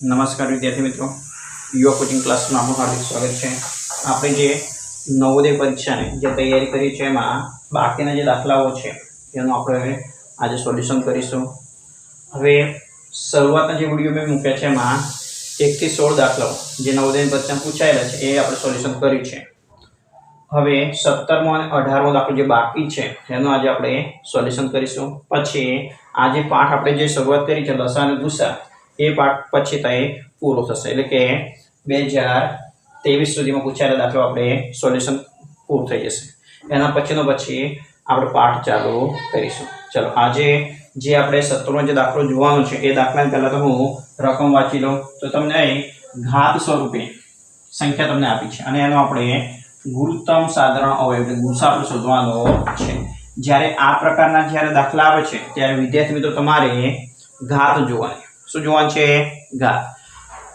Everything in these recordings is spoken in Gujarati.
નમસ્કાર વિદ્યાર્થી મિત્રો. યુવા કોચિંગ ક્લાસમાં આપનું હાર્દિક સ્વાગત છે. આપણે જે નવોદય પરીક્ષાની જે તૈયારી કરી છે, એમાં બાકીના જે દાખલાઓ છે, એનું આપણે આજે સોલ્યુશન કરીશું. હવે શરૂઆતના જે વીડિયો મેં મૂક્યા છે, એમાં એકથી સોળ દાખલાઓ જે નવોદય પરીક્ષા પૂછાયેલા છે, એ આપણે સોલ્યુશન કર્યું છે. હવે સત્તરમો અને અઢારમો દાખલો જે બાકી છે, એનું આજે આપણે સોલ્યુશન કરીશું. પછી આજે પાઠ આપણે જે શરૂઆત કરી છે, લસા અને ભૂસા એ પાઠ પછી તે પૂરો થશે. એટલે કે બે હજાર ત્રેવીસ સુધીમાં પૂછાયેલા દાખલો આપણે સોલ્યુશન પૂરું થઈ જશે. એના પછીનો પછી આપણે પાઠ ચાલુ કરીશું. ચલો, આજે જે આપણે સત્તરમો જે દાખલો જોવાનો છે, એ દાખલાની પહેલાં તો હું રકમ વાંચી લઉં. તો તમને અહીં ઘાત સ્વરૂપે સંખ્યા તમને આપી છે. અને એનો આપણે ગુરુત્તમ સાધારણ અવયવ એટલે ગુસા આપણે શોધવાનો છે. જ્યારે આ પ્રકારના જ્યારે દાખલા આવે છે, ત્યારે વિદ્યાર્થી મિત્રો તમારે ઘાત જોવાની શું જોવાનું છે? ઘાત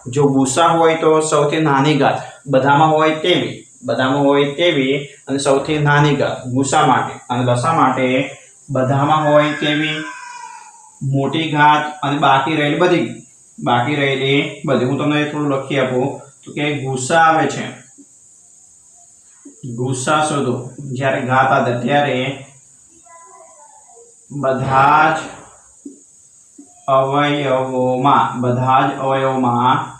જો ગુસા હોય તો સૌથી નાની ઘાત બધામાં હોય તેવી. બધામાં હોય તેવી અને સૌથી નાની ઘાત ગુસા માટે. અને લસા માટે બધામાં હોય તેવી મોટી ઘાત અને બાકી રહેલી બધી. બાકી રહેલી બધી. હું તમને થોડું લખી આપું. તો કે ગુસ્સા આવે છે. ગુસ્સા શોધો. જ્યારે ઘાત આવે ત્યારે બધા જ અવયવોમાં, બધા જ અવયવોમાં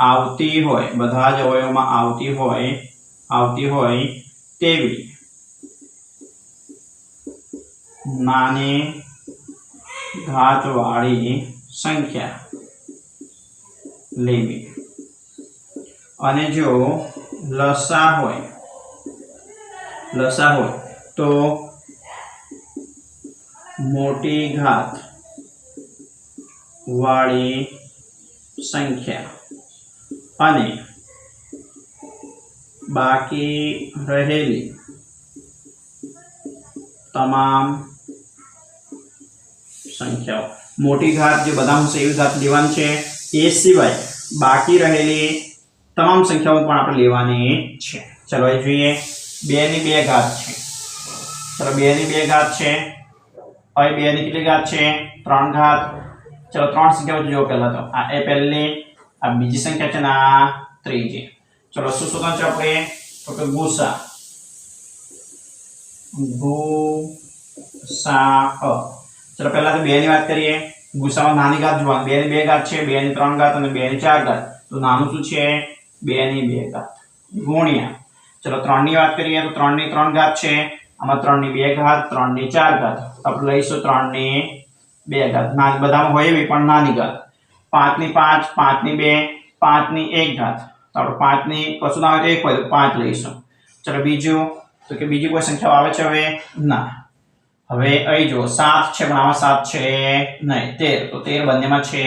આવતી હોય, બધા જ અવયવોમાં આવતી હોય આવતી હોય તેવી. નાની ઘાતવાળી સંખ્યા લેવી. અને જો લસા હોય લસા હોય, તો મોટી ઘાત વાળી સંખ્યા. અને બાકી રહેલી તમામ સંખ્યાઓ. મોટી ઘાત જે બદામ છે, એવી ઘાત લેવાની છે. એ સિવાય બાકી રહેલી તમામ સંખ્યાઓ પણ આપણે લેવાની છે. ચલો એ જોઈએ. બે ની બે ઘાત છે. ચલો બે ની બે ઘાત છે. હવે બે ની કેટલી ઘાત છે? ત્રણ ઘાત. ચલો, ત્રણ સંખ્યાઓ જો પહેલા તો. આ એ પહેલી, આ બીજી સંખ્યા છે ને આ ત્રીજી. ચલો, શું શોધવાનું છે આપણે? તો કે ગુસા. ગુસા અ. ચલો, પહેલા તો બે ની વાત કરીએ. ગુસામાં નાની ઘાત જોવાની. બે ની બે ઘાત છે બે ની ત્રણ ઘાત અને બે ની ચાર ઘાત. તો નાનું શું છે? બે ની બે ઘાત. ગુણ્યા. ચલો ત્રણની વાત કરીએ તો ત્રણની ત્રણ ઘાત છે. આમાં ત્રણની બે ઘાત ત્રણની ચાર ઘાત. આપણે લઈશું ત્રણની બે ઘાત. નાની બધામાં હોય એવી, પણ નાની ઘાત. પાંચની પાંચ પાંચની બે પાંચની એક ઘાત. તો આપણે પાંચની કશું ના હોય તો એક હોય તો પાંચ લઈશું. ચલો બીજું. તો કે બીજી કોઈ સંખ્યાઓ આવે છે હવે? ના. હવે અહીં જો સાત છે, પણ આમાં સાત છે નહીં. તેર. તો તેર બંનેમાં છે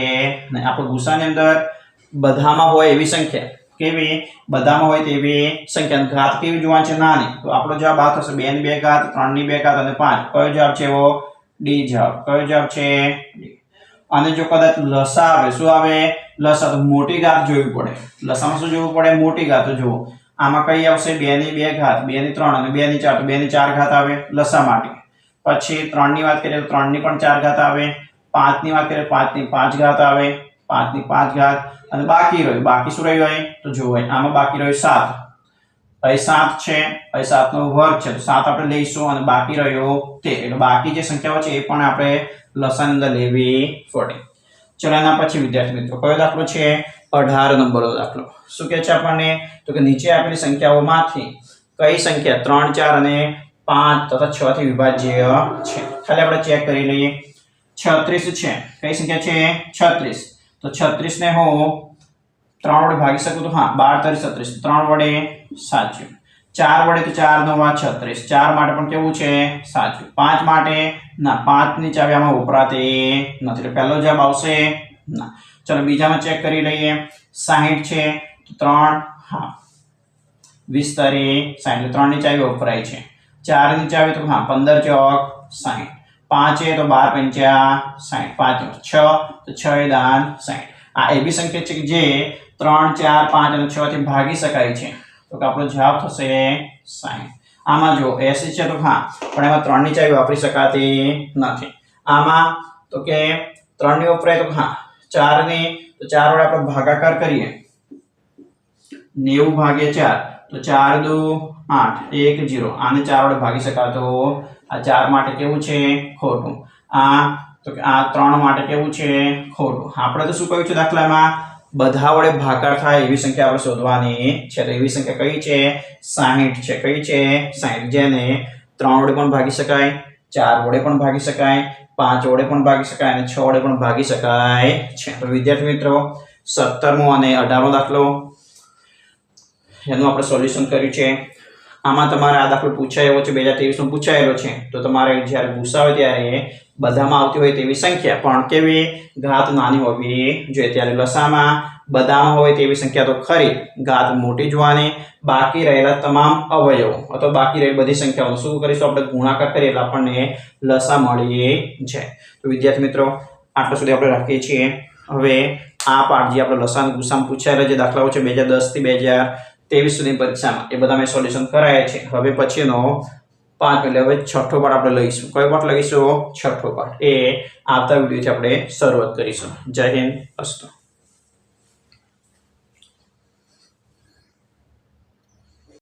નહીં. આપણે ગુસાની અંદર બધામાં હોય એવી સંખ્યા. કેવી? બધામાં હોય તેવી સંખ્યા. ઘાત કેવી જોવા છે? નાની. તો આપણો જવાબ આ થશે. બે ની બે ઘાત ત્રણની બે ઘાત અને પાંચ. કયો જવાબ છે એવો? ડી જવાબ. કયો જવાબ છે? અને જો કદાચ લસા આવે, શું આવે? લસા, તો મોટી ઘાત જોવી પડે. લસામાં શું જોવું પડે? મોટી ઘાત જુઓ. આમાં કઈ આવશે? બે ની બે ઘાત બે ની ત્રણ અને બે ની ચાર, તો બે ની ચાર ઘાત આવે લસા માટે. પછી ત્રણની વાત કરીએ તો ત્રણની પણ ચાર ઘાત આવે પાંચની વાત કરીએ પાંચની પાંચ ઘાત આવે પાંચની પાંચ ઘાત, અને બાકી રહ્યું. બાકી શું રહ્યું હોય તો જોવાય આમાં બાકી રહ્યું સાત. અહીં સાત છે, અહીં સાતનો વર્ગ છે. તો સાત આપણે લઈશું અને બાકી રહ્યો તેર એટલે બાકી જે સંખ્યાઓ છે એ પણ આપણે લસાની અંદર લેવી પડે. ચલો એના પછી વિદ્યાર્થી મિત્રો, કયો દાખલો છે? અઢાર નંબરનો દાખલો. શું કહે છે આપણને? તો કે નીચે આપેલી સંખ્યાઓમાંથી કઈ સંખ્યા? ત્રણ, ચાર અને પાંચ તથા છ થી વિભાજ્ય છે. ખાલી આપણે ચેક કરી લઈએ. છત્રીસ છે. કઈ સંખ્યા છે? છત્રીસ. તો છત્રીસ ને હું ત્રણ વડે ભાગી શકું તો હા, બાર તરી છત્રીસ. ત્રણ વડે સાચું. ચાર વડે તો ચાર નો વા છત્રીસ. ચાર માટે પણ કેવું છે? સાચું. પાંચ માટે? ના, પાંચની ચાવી આમાં વપરાતી નથી. એટલે પહેલો જવાબ આવશે ના. ચલો બીજામાં ચેક કરી લઈએ. સાહીઠ છે ત્રણ, હા. વીસ તારી સાહીઠ ત્રણની ચાવી વપરાય છે. ચારની ચાવી તો, હા, પંદર ચોક સાહીઠ. પાંચે તો બાર પંચા સાહીઠ. પાંચ છ, તો છ એ દાન સાહીઠ. આ એવી સંખ્યા છે કે જે ત્રણ, ચાર, પાંચ અને છ થી ભાગી શકાય છે. તો કે આપણો જવાબ થશે સાહીઠ આમાં જો એસી છે તો હા, પણ એમાં ત્રણની ચાવી વાપરી શકાતી નથી. આમાં તો કે ત્રણની વપરાય તો હા, ચારની તો ચાર વડે આપણે ભાગાકાર કરીએ. નેવું ભાગ્યા ચાર, તો ચાર દુ આઠ, એક જીરો. આને ચાર વડે ભાગી શકાતો આ ચાર માટે કેવું છે? ખોટું. આ તો કે આ ત્રણ માટે કેવું છે? ખોટું. આપણે તો શું કહ્યું છે દાખલામાં? બધા વડે ભાગાકાર થાય એવી સંખ્યા આપણે શોધવાની છે. તો એવી સંખ્યા કઈ છે? સાહીઠ છે. કઈ છે? સાહીઠ જેને ત્રણ વડે પણ ભાગી શકાય, ચાર વડે પણ ભાગી શકાય, પાંચ વડે પણ ભાગી શકાય અને છ વડે પણ ભાગી શકાય છે. તો વિદ્યાર્થી મિત્રો, સત્તરમો અને અઢારમો દાખલો. એનું આપણે સોલ્યુશન કર્યું છે. આમાં તમારે આ દાખલો પૂછાયેલો છે, બે હજાર ત્રેવીસમાં પૂછાયેલો છે. તો તમારે જ્યારે ગુસ્સા હોય ત્યારે બધામાં આવતી હોય તેવી સંખ્યા. પણ કેવી? ઘાત નાની હોવી જોઈએ. ત્યારે લસામાં બધામાં હોય તેવી સંખ્યા તો ખરી. ઘાત મોટી જોવાની. બાકી રહેલા તમામ અવયવો અથવા બાકી રહેલી બધી સંખ્યાઓ શું કરીશું? આપણે ગુણાકાર કરીએ એટલે આપણને લસા મળી જાય તો વિદ્યાર્થી મિત્રો, આટલા સુધી આપણે રાખીએ છીએ. હવે આ પાઠ જે આપણે લસાન ગુસામ પૂછાયેલા જે દાખલાઓ છે, બે હજાર દસથી બે હજાર ત્રેવીસ સુધી પરીક્ષામાં. એ બધા મેં સોલ્યુશન કરાયા છે. હવે પછીનો પાંચ એટલે હવે છઠ્ઠો પાઠ આપણે લઈશું. કયો પાઠ લઈશું? છઠ્ઠો પાઠ. એ આવતા વિડીયોથી આપણે શરૂઆત કરીશું. જય હિન્દ. અસ્તુ.